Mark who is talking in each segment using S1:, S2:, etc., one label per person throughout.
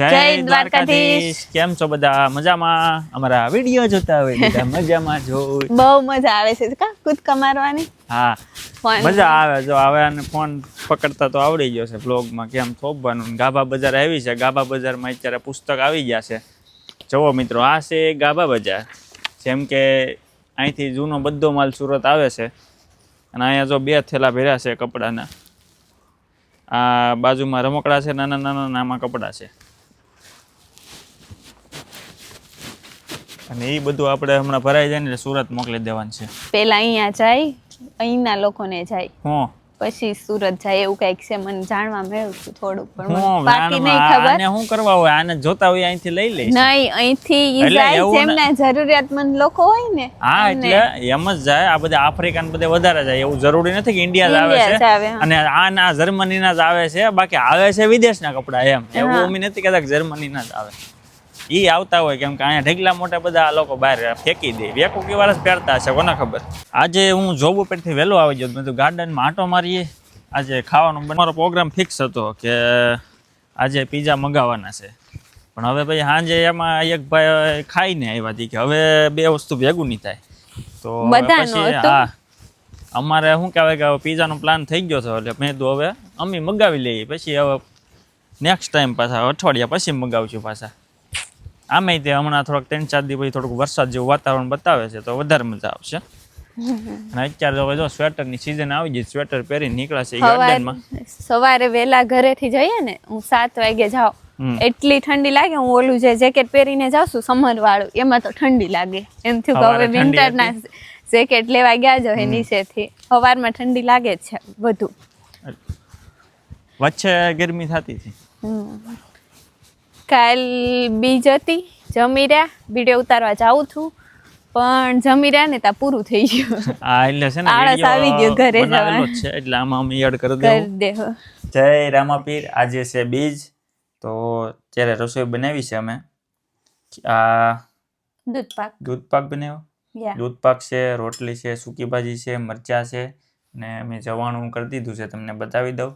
S1: જય દ્વારકાધીશ. કેમ છો બધા? મજામાં? અમારા વીડિયો જોતા હોય બધા મજામાં જોઈ
S2: બહુ મજા આવે છે. કા? કૂદકા મારવાની?
S1: હા.
S2: ફોન
S1: મજા આવે. જો હવે અને ફોન પકડતા તો આવડી ગયો છે બ્લોગમાં કેમ થોપવાનું ગાભા બજાર આવી છે. ગાભા બજારમાં અત્યારે પુસ્તક આવી ગયા છે. જુઓ મિત્રો આ છે ગાભા બજાર. જેમ કે અહીંથી જૂનો બધો માલ સુરત આવે છે. અને અહીંયા જો બે થેલા ભેર્યા છે કપડાના. આ બાજુમાં રમકડા છે નાના નાના નામાં કપડાં છે. અને એ બધું આપણે હમણાં ભરાઈ જાય ને એટલે સુરત મોકલી દેવાનું છે.
S2: પેલા અહીંયા જાય અહીંના લોકોને જાય.
S1: હા.
S2: પછી સુરત જાય એવું કંઈક છે મને જાણવા મળ્યું હતું થોડુંક પણ બાકી નહીં
S1: આને શું કરવા હોય? આને જોતા હોય અહીંથી લઈ લે
S2: નહીં અહીંથી ઈ જાય જેમના જરૂરિયાતમંદ લોકો હોય ને
S1: હા એટલે એમ જ જાય. આ બધા આફ્રિકન બધે વધારે જાય. એવું જરૂરી નથી કે ઇન્ડિયા જ આવે છે. અને આ ના જર્મનીના જ આવે છે. બાકી આવે છે વિદેશના કપડા એમ. એવું અમે નથી કદાચ જર્મની જર્મનીના જ આવે. ઈ આવતા હોય કેમ કે અહીંયા ઢગલા મોટા બધા આ લોકો બહાર ફેંકી દે. વેકુ કે વારસ પહેરતા હશે કોને ખબર? આજે હું જોબ ઉપરથી વહેલો આવી ગયો મેં તો ગાર્ડનમાં આંટો મારીએ. આજે ખાવાનું મારો પ્રોગ્રામ ફિક્સ હતો કે આજે પીઝા મંગાવવાના છે. પણ હવે ભાઈ સાંજે એમાં એક ભાઈ ખાઈને આવ્યા હતી કે હવે બે વસ્તુ ભેગું નહીં થાય. તો પછી હા. અમારે શું કહેવાય કે પીઝાનો પ્લાન થઈ ગયો હતો એટલે મેં તો હવે અમે મગાવી લઈએ પછી હવે નેક્સ્ટ ટાઈમ પાછા અઠવાડિયા પછી મગાવશું પાછા. આમે તે હમણાં થોડોક ત્રણ ચાર દિવસ પછી થોડુંક વરસાદ જેવું વાતાવરણ બતાવે છે તો વધારે મજા આવશે. અને અત્યારે હવે જો સ્વેટરની સિઝન આવી ગઈ સ્વેટર પહેરી નીકળે છે ગાર્ડનમાં
S2: સવારે વેલા વહેલા ઘરેથી જઈએ ને હું સાત વાગે જાઉં. એટલી ઠંડી લાગે હું ઓલું જે જેકેટ પહેરીને જાઉં છું સમર વાળું એમાં તો ઠંડી લાગે. એમ થયું કે હવે વિન્ટરના જેકેટ લેવા ગયા જો એ નીચેથી. સવારમાં ઠંડી લાગે છે વધુ
S1: વચ્ચે ગરમી થતી હતી.
S2: કાલ બીજ હતી જમી રહ્યા વીડિયો ઉતારવા જાઉં છું. પણ જમી રહ્યા ને ત્યાં પૂરું થઈ ગયું.
S1: આ એટલે છે ને
S2: આળસ આવી ગયો ઘરે
S1: બનાવેલો છે એટલે આમાં અમે યાદ કરી
S2: કરી દેહો
S1: જય રામાપીર આજે છે બીજ. તો ત્યારે રસોઈ બનાવી છે અમે આ
S2: દૂધ પાક
S1: દૂધ પાક બનાવ્યો? દૂધ પાક છે રોટલી છે સૂકી ભાજી છે મરચાં છે ને મેં જવાણું કરી દીધું છે તમને બતાવી દઉં.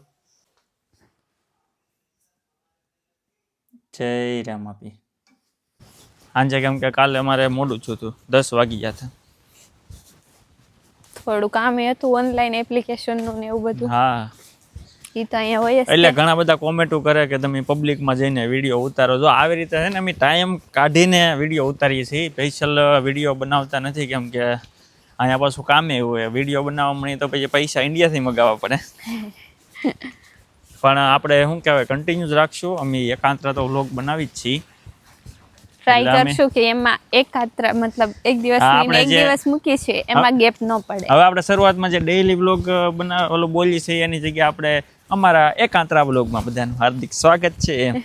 S1: જય રામાપી. સાંજે કેમ કે કાલે અમારે મોડું છું હતું દસ વાગી ગયા હતા.
S2: થોડું કામ એ હતું ઓનલાઈન એપ્લિકેશનનું ને એવું બધું.
S1: હા.
S2: એ તો અહીંયા હોય
S1: એટલે ઘણા બધા કોમેન્ટો કરે કે તમે પબ્લિકમાં જઈને વીડિયો ઉતારો. જો આવી રીતે છે ને અમે ટાઈમ કાઢીને વીડિયો ઉતારીએ છીએ. સ્પેશિયલ વીડિયો બનાવતા નથી કેમ કે અહીંયા પાછું કામે એવું હોય. વીડિયો બનાવવા મળી તો પછી પૈસા ઇન્ડિયાથી મગાવવા પડે. પણ આપણે શું કહેવાય કન્ટિન્યુઅસ રાખશું. અમે એકાંતરા તો વ્લોગ બનાવી જ છીએ.
S2: ટ્રાય કરશું કે એમાં એક મતલબ એક દિવસ એક દિવસ મૂકી છે એમાં ગેપ ન પડે.
S1: હવે આપણે શરૂઆતમાં જે ડેઈલી વ્લોગ બના ઓલો બોલીએ છીએ એની જગ્યાએ આપણે અમારા એકાંતરા વ્લોગમાં બધાનું હાર્દિક સ્વાગત છે એમ.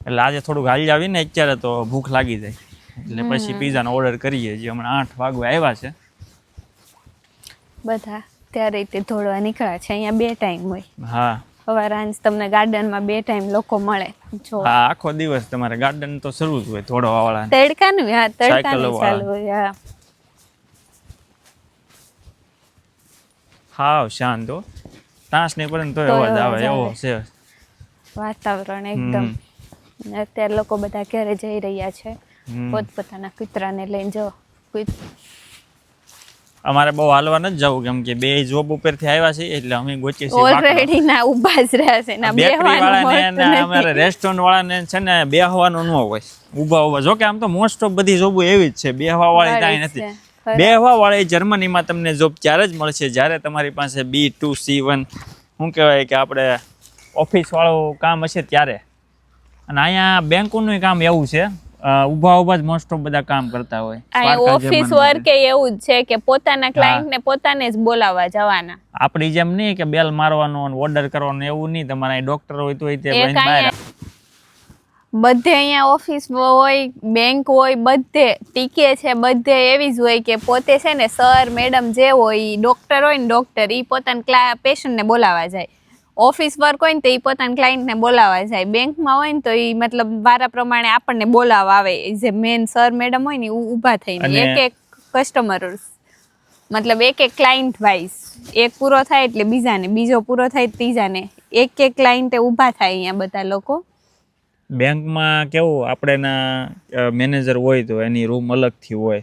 S1: એટલે આજે થોડુંક હાલી આવીને અત્યારે તો ભૂખ લાગી જાય. એટલે પછી પીઝાનો ઓર્ડર કરીએ જે હમણાં આઠ વાગવા આવ્યા છે.
S2: બધા. ત્યારે તે ધોળવા નીકળ્યા છે. અહીંયા બે ટાઈમ હોય.
S1: હા.
S2: સવાર સાંજ તમને ગાર્ડનમાં બે ટાઈમ લોકો મળે. જો.
S1: હા આખો દિવસ તમારે ગાર્ડન તો શરૂ જ હોય થોડવા વાળા
S2: તડકાનું હા તડકાનું ચાલુ હોય હા.
S1: હાવ શાંત હો. તાસ ને તોય અવાજ આવે એવો છે.
S2: વાતાવરણ એકદમ. અત્યારે લોકો બધા ઘરે જઈ રહ્યા છે. પોતપોતાના કૂતરાને લઈને જો.
S1: અમારે બહુ હાલવા નથી જવું કેમ કે બે જોબ ઉપરથી આવ્યા છે એટલે અમે ગોચીએ છીએ.
S2: ઓલરેડી ના ઊભા જ રહ્યા છે ના બેહવાનું
S1: વાળાને ને અમારે. રેસ્ટોરન્ટ વાળાને છે ને બેહવાનું ન હોય ઊભા ઊભા જો કે આમ તો મોસ્ટ ઓફ બધી જોબો એવી જ છે બેહવા વાળી કાંઈ નથી. બેહવા વાળી જર્મનીમાં તમને જોબ ત્યારે જ મળશે જ્યારે તમારી પાસે બી ટુ સી વન શું કહેવાય કે આપણે ઓફિસ વાળું કામ હશે ત્યારે અને અહીંયા બેંકોનું કામ એવું છે ઊભા ઊભા જ મોસ્ટ ઓફ બધા કામ કરતા હોય.
S2: ઓફિસ. વર્ક એવું જ છે કે પોતાના ક્લાયન્ટ ને પોતાને જ બોલાવવા જવાના.
S1: આપણી જેમ નહીં કે બેલ મારવાનો ઓર્ડર કરવાનો એવું નહીં તમારા ડોક્ટર હોય તો તે બહાર
S2: કાંઈ બધે અહીંયા ઓફિસ હોય બેંક હોય બધે ટીકે છે બધે એવી જ હોય કે પોતે છે ને સર મેડમ જે હોય ડોક્ટર હોય ને ડોક્ટર એ પોતાના પેશન્ટને બોલાવવા જાય. ઓફિસ વર્ક હોય ને તો એ પોતાના ક્લાયન્ટને બોલાવવા જાય. બેંકમાં હોય ને તો એ મતલબ વારા પ્રમાણે આપણને બોલાવવા આવે. જે મેન સર મેડમ હોય ને ઈ ઊભા થઈને. એક એક કસ્ટમર મતલબ એક એક ક્લાયન્ટ વાઇઝ એક પૂરો થાય એટલે બીજાને બીજો પૂરો થાય ત્રીજાને. એક એક ક્લાયન્ટે ઊભા થાય અહીંયા બધા લોકો.
S1: બેંકમાં કેવું આપણેના મેનેજર હોય તો એની રૂમ અલગથી હોય.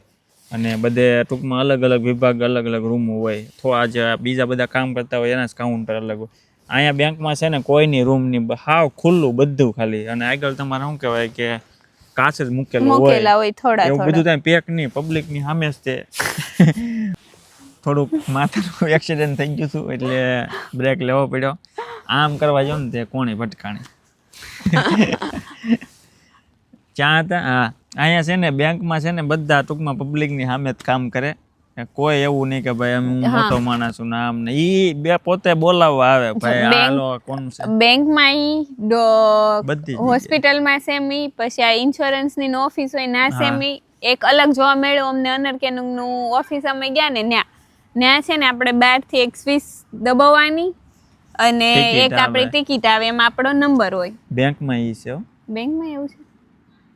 S1: અને બધે ટૂંકમાં અલગ અલગ વિભાગ અલગ અલગ રૂમ હોય. તો આજે બીજા બધા કામ કરતા હોય એના જ કાઉન્ટર અલગ હોય. અહીંયા બેંકમાં છે ને કોઈની રૂમની હાવ ખુલ્લું બધું ખાલી. અને આગળ તમારે શું કહેવાય કે કાચ જ મૂકેલું હોય. એવું બધું ત્યાં પેક નહીં પબ્લિકની સામે જ તે. થોડુંક માથાનું એક્સિડન્ટ થઈ ગયું હતું એટલે બ્રેક લેવો પડ્યો. આમ કરવા જાવ ને તે કોણી ભટકાણી. ચા હતા હા. અહીંયા છે ને બેંકમાં છે ને બધા ટૂંકમાં પબ્લિકની સામે જ કામ કરે. કોઈ એવું નહીં કે ભાઈ એમ હું મોટો માણસ છું નામ ને ઈ બે પોતે બોલાવવા આવે ભાઈ
S2: બેંક-
S1: હાલો કોણ છે?
S2: બેંકમાં ઈ
S1: બધી
S2: હોસ્પિટલમાં સેમી પછી આ ઇન્સ્યોરન્સની નો ઓફિસ હોય ના સેમી એક અલગ જોવા મળ્યો અમને અનરનું ઓફિસ અમે ગયા ને ન્યા. ન્યા છે ને આપણે બારથી એક સ્વીસ દબાવવાની અને એક આપણી ટિકિટ આવે એમાં આપણો નંબર હોય.
S1: બેંકમાં ઈ છે
S2: બેંકમાં એવું છે?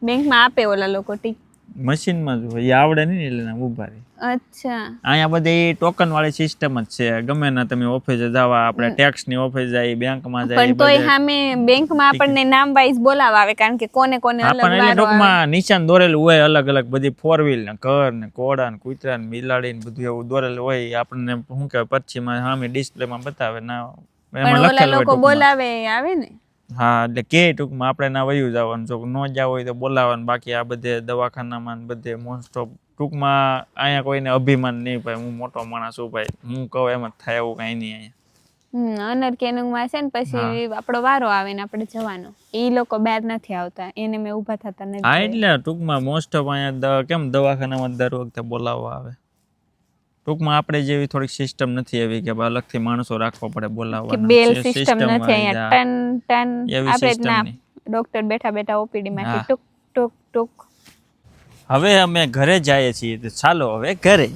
S2: બેંકમાં આપે ઓલા લોકો ટિક
S1: મશીનમાં જ હોય. એ આવડે નહીં એટલે ના ઊભા રહે.
S2: અચ્છા.
S1: અહીંયા બધી ટોકન વાળી સિસ્ટમ જ છે. ગમે ના તમે ઓફિસે જવા આપણે ટેક્સની ઓફિસ જાય બેંકમાં જાય
S2: પણ તોય સામે બેંકમાં આપણને નામ વાઇઝ બોલાવા આવે કારણ કે કોને કોને અલગ
S1: આપણને એટલે. ટૂંકમાં નિશાન દોરેલું હોય અલગ અલગ બધી ફોર વ્હીલ ને ઘર ને કોડા ને કૂતરા ને બિલાડી ને બધું એવું દોરેલું હોય આપણને શું કહેવાય પછીમાં સામે ડિસ્પ્લેમાં બતાવે ના એમાં લખેલું હોય
S2: લોકો બોલાવે આવે ને?
S1: હા એટલે કે ટૂંકમાં આપણે ના વયું જવાનું. જો ન જાવ હોય તો બોલાવવાનું. બાકી આ બધે દવાખાનામાં ને બધે મોસ્ટ ઓફ ટૂંકમાં અહીંયા કોઈને અભિમાન નહીં ભાઈ હું મોટો માણસ છું ભાઈ. હું કહું એમ જ થાય એવું કાંઈ નહીં અહીંયા.
S2: અનર કેનુંગમાં છે ને પછી આપણો વારો આવે ને આપણે જવાનો. એ લોકો બહાર નથી આવતા. એને મેં ઊભા થતા નથી
S1: હા એટલે ટૂંકમાં મોસ્ટ ઓફ અહીંયા કેમ દવાખાનામાં દર વખતે બોલાવવા આવે? ટૂંકમાં આપણે જેવી થોડીક સિસ્ટમ નથી એવી કે અલગથી માણસો રાખવા પડે બોલાવવા
S2: બેલ સિસ્ટમ નથી અહીંયા. ટન ટન. આપણે ના ડોક્ટર બેઠા બેઠા ઓપીડી માંથી ટુક ટુક ટુક.
S1: હવે અમે ઘરે જઈએ છીએ. તો ચાલો હવે ઘરે.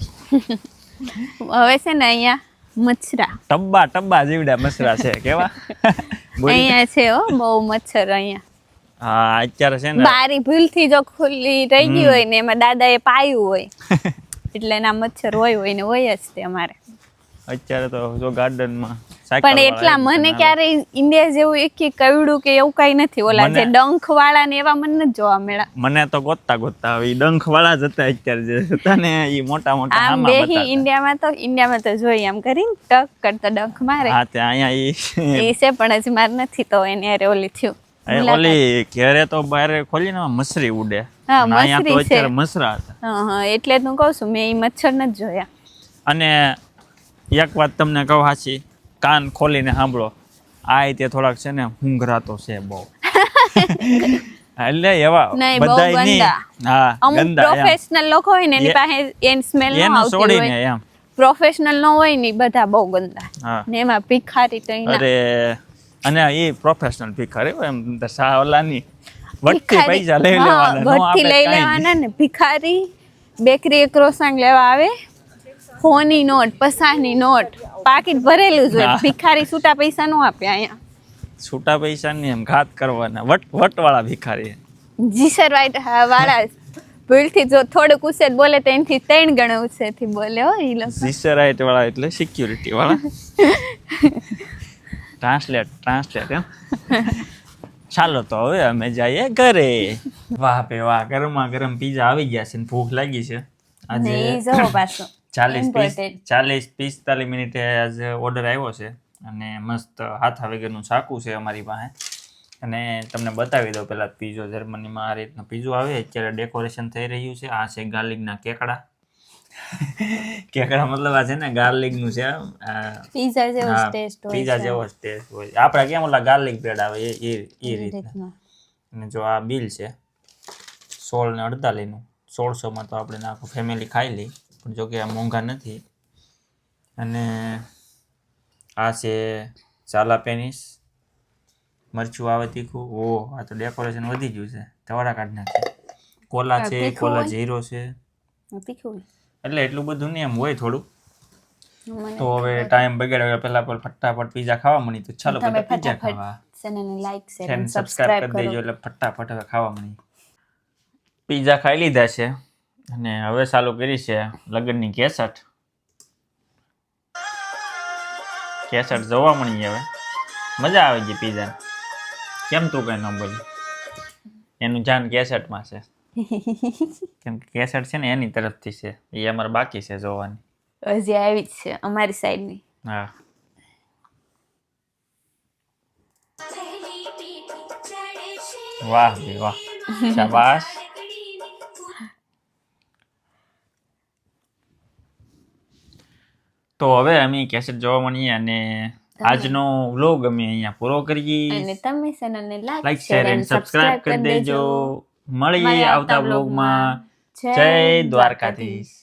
S2: હવે છે ને અહીંયા મચ્છરા.
S1: ટબ્બા ટબ્બા જીવડા મચ્છરા છે કેવા.
S2: અહીંયા છે હો બહુ મચ્છર અહીંયા.
S1: હા અત્યારે છે ને
S2: બારી ભૂલથી જો ખુલ્લી રહી ગઈ હોય ને એમાં દાદાએ પાયું હોય. એટલે એના મચ્છર હોય હોય ને હોય જ તે અમારે.
S1: અત્યારે તો જો ગાર્ડનમાં
S2: પણ એટલા મને ક્યારે ઇન્ડિયા જેવું એક કવડું કે એવું કઈ નથી. ઓલા જે ડંખ વાળા ને એવા મને જોવા મળ્યા.
S1: મને તો ગોતતા ગોતતા હવે ડંખ વાળા જ હતા અત્યારે જે હતા ને એ મોટા મોટા
S2: આમ બેહી ઇન્ડિયામાં તો ઇન્ડિયામાં તો જોઈ એમ કરીને ટક કરતા ડંખ મારે.
S1: હા તે અહીંયા
S2: એ છે પણ હજી મારે નથી તો એને અરે ઓલી થયું.
S1: ઓલી ઘેરે તો બહાર ખોલીને મસરી ઉડે.
S2: હા, મસરી છે.
S1: અત્યારે મસરા હતા.
S2: હા એટલે હું કહું છું મેં એ મચ્છર નથી જોયા.
S1: અને એક વાત તમને કહું હાચી કાન ખોલીને સાંભળો આ તે થોડાક છે ને હુંઘરાતો છે બહુ. એટલે એવા બધાય નહીં. હા ગંદા
S2: પ્રોફેશનલ લોકો હોય ને એની પાસે એન સ્મેલ ન આવતી
S1: છોડીને એમ.
S2: પ્રોફેશનલ ન હોય ને બધા બહુ ગંદા. ને એમાં ભિખારી તો
S1: અરે અને એ પ્રોફેશનલ ભિખારી એમ સાવલાની વટથી પૈસા લઈ લેવાના
S2: વટથી લઈ લેવાના ને ભિખારી બેકરી ક્રોસાંગ લેવા આવે ફોની નોટ પસાની નોટ પાકીટ ભરેલું જ હોય ભિખારી છૂટા પૈસા નો આપે અહીંયા.
S1: છૂટા પૈસા ની એમ ઘાત કરવાના. વટ વટ વાળા ભિખારી.
S2: જીસર વાઈટ વાળા. ભૂલથી જો થોડુંક ઉછેર બોલે તો એનાથી ત્રણ ગણો ઉછેરથી બોલે હો એ લોકો.
S1: સિસ્ટરાઇટ વાળા એટલે સિક્યુરિટી વાળા. ટ્રાન્સલેટ ટ્રાન્સલેટ એમ. ચાલો તો હવે અમે જઈએ ઘરે. વાહ પે વાહ ગરમા ગરમ પીઝા આવી ગયા છે ને ભૂખ લાગી છે. આજે ચાલીસ
S2: પીસ
S1: ચાલીસ પિસ્તાલીસ મિનિટે આજે ઓર્ડર આવ્યો છે. અને મસ્ત હાથા વગરનું ચાકુ છે અમારી પાસે. અને તમને બતાવી દઉં પહેલાં પીઝો જર્મનીમાં આ રીતનો પીઝો આવે. અત્યારે ડેકોરેશન થઈ રહ્યું છે. આ છે ગાર્લિકના કેકડા. કેકડા મતલબ આ છે ને ગાર્લિકનું છે
S2: પીઝા જેવો ટેસ્ટ હોય
S1: પીઝા જેવો ટેસ્ટ હોય. આપણે કેમ ઓલા ગાર્લિક બ્રેડ આવે એ એ એ રીતના. અને જો આ બિલ છે સોળ ને અડતાલીસનું. સોળસોમાં તો આપણે આખું ફેમિલી ખાઈ લઈ પણ જો કે આ મોંઘા નથી. અને આ છે ચાલા પેનિસ. મરચું આવે તીખું. ઓ આ તો ડેકોરેશન વધી ગયું છે. ધવાડા કાઢ નાખે કોલા છે કોલા જીરો છે.
S2: તીખું
S1: એટલે એટલું બધું નહીં એમ હોય થોડું. તો હવે ટાઈમ બગાડ્યો પહેલા પર ફટાફટ પીઝા ખાવા મળી તો ચાલો બધા પીઝા ખાવા.
S2: ચેનલને લાઈક શેર અને
S1: સબસ્ક્રાઇબ કરી દેજો એટલે ફટાફટ હવે ખાવા મળી. પીઝા ખાઈ લીધા છે અને હવે ચાલુ કરી છે લગ્નની કેસટ. કેસેટ જોવા મળી હવે. મજા આવે છે પીઝા કેમ તું કઈ ન બોલી? એનું જાન કેસેટમાં છે. કેમ કે કેસેટ છે ને એની તરફથી છે. એ અમારે બાકી છે જોવાની.
S2: હજી આવી જ છે અમારી સાઈડની.
S1: હા. વાહ ભઈ વાહ. શાબાશ. તો હવે અમે કેસેટ જોવા મળીએ અને આજનો વ્લોગ અમે અહીંયા પૂરો કરીએ.
S2: અને તમે ચેનલને
S1: like
S2: like
S1: share and subscribe કરી દેજો. મળીએ આવતા બ્લોગમાં જય દ્વારકાધીશ.